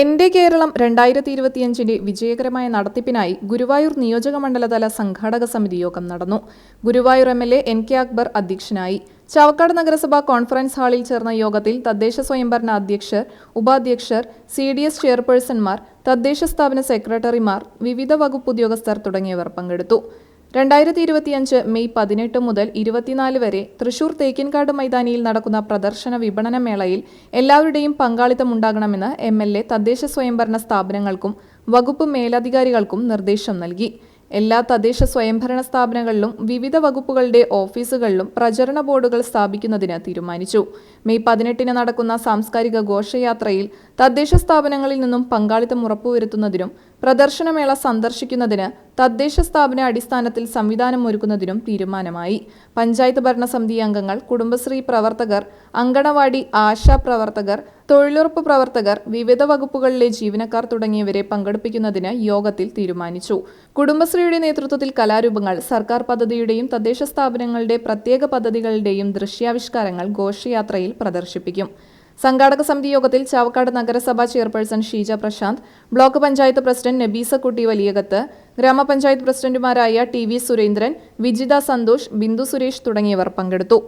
എന്റെ കേരളം രണ്ടായിരത്തി ഇരുപത്തിയഞ്ചിന്റെ വിജയകരമായ നടത്തിപ്പിനായി ഗുരുവായൂർ നിയോജക മണ്ഡലതല സംഘാടക സമിതി യോഗം നടന്നു. Guruvayur M L A N K Akbar അധ്യക്ഷനായി. ചാവക്കാട് നഗരസഭാ കോൺഫറൻസ് ഹാളിൽ ചേർന്ന യോഗത്തിൽ തദ്ദേശ സ്വയംഭരണ അധ്യക്ഷർ ഉപാധ്യക്ഷർ സി ഡി എസ് ചെയർപേഴ്സൺമാർ തദ്ദേശ സ്ഥാപന സെക്രട്ടറിമാർ വിവിധ വകുപ്പ് ഉദ്യോഗസ്ഥർ തുടങ്ങിയവർ പങ്കെടുത്തു. രണ്ടായിരത്തി ഇരുപത്തിയഞ്ച് മെയ് പതിനെട്ട് മുതൽ ഇരുപത്തിനാല് വരെ തൃശൂർ തേക്കിൻകാട് മൈതാനിയിൽ നടക്കുന്ന പ്രദർശന വിപണന മേളയിൽ എല്ലാവരുടെയും പങ്കാളിത്തം ഉണ്ടാകണമെന്ന് എം എൽ എ തദ്ദേശ സ്വയംഭരണ സ്ഥാപനങ്ങൾക്കും വകുപ്പ് മേലധികാരികൾക്കും നിർദ്ദേശം നൽകി എല്ലാ തദ്ദേശ സ്വയംഭരണ സ്ഥാപനങ്ങളിലും വിവിധ വകുപ്പുകളുടെ ഓഫീസുകളിലും പ്രചരണ ബോർഡുകൾ സ്ഥാപിക്കുന്നതിന് തീരുമാനിച്ചു. മെയ് പതിനെട്ടിന് നടക്കുന്ന സാംസ്കാരിക ഘോഷയാത്രയിൽ തദ്ദേശ സ്ഥാപനങ്ങളിൽ നിന്നും പങ്കാളിത്തം ഉറപ്പുവരുത്തുന്നതിനും പ്രദർശനമേള സന്ദർശിക്കുന്നതിന് തദ്ദേശ സ്ഥാപന അടിസ്ഥാനത്തിൽ സംവിധാനം ഒരുക്കുന്നതിനും തീരുമാനമായി. പഞ്ചായത്ത് ഭരണസമിതി അംഗങ്ങൾ കുടുംബശ്രീ പ്രവർത്തകർ അങ്കണവാടി ആശാ പ്രവർത്തകർ തൊഴിലുറപ്പ് പ്രവർത്തകർ വിവിധ വകുപ്പുകളിലെ ജീവനക്കാർ തുടങ്ങിയവരെ പങ്കെടുപ്പിക്കുന്നതിന് യോഗത്തിൽ തീരുമാനിച്ചു. കുടുംബശ്രീയുടെ നേതൃത്വത്തിൽ കലാരൂപങ്ങൾ സർക്കാർ പദ്ധതിയുടെയും തദ്ദേശ സ്ഥാപനങ്ങളുടെ പ്രത്യേക പദ്ധതികളുടെയും ദൃശ്യാവിഷ്കാരങ്ങൾ ഘോഷയാത്രയിൽ പ്രദർശിപ്പിക്കും. സംഘാടക സമിതി യോഗത്തിൽ ചാവക്കാട് നഗരസഭാ chairperson Sheeja Prashanth block panchayat president Nabeesakutty Valiyakath ഗ്രാമപഞ്ചായത്ത് പ്രസിഡന്റുമാരായ ടി വി സുരേന്ദ്രൻ വിജിത സന്തോഷ് ബിന്ദു സുരേഷ് തുടങ്ങിയവർ പങ്കെടുത്തു.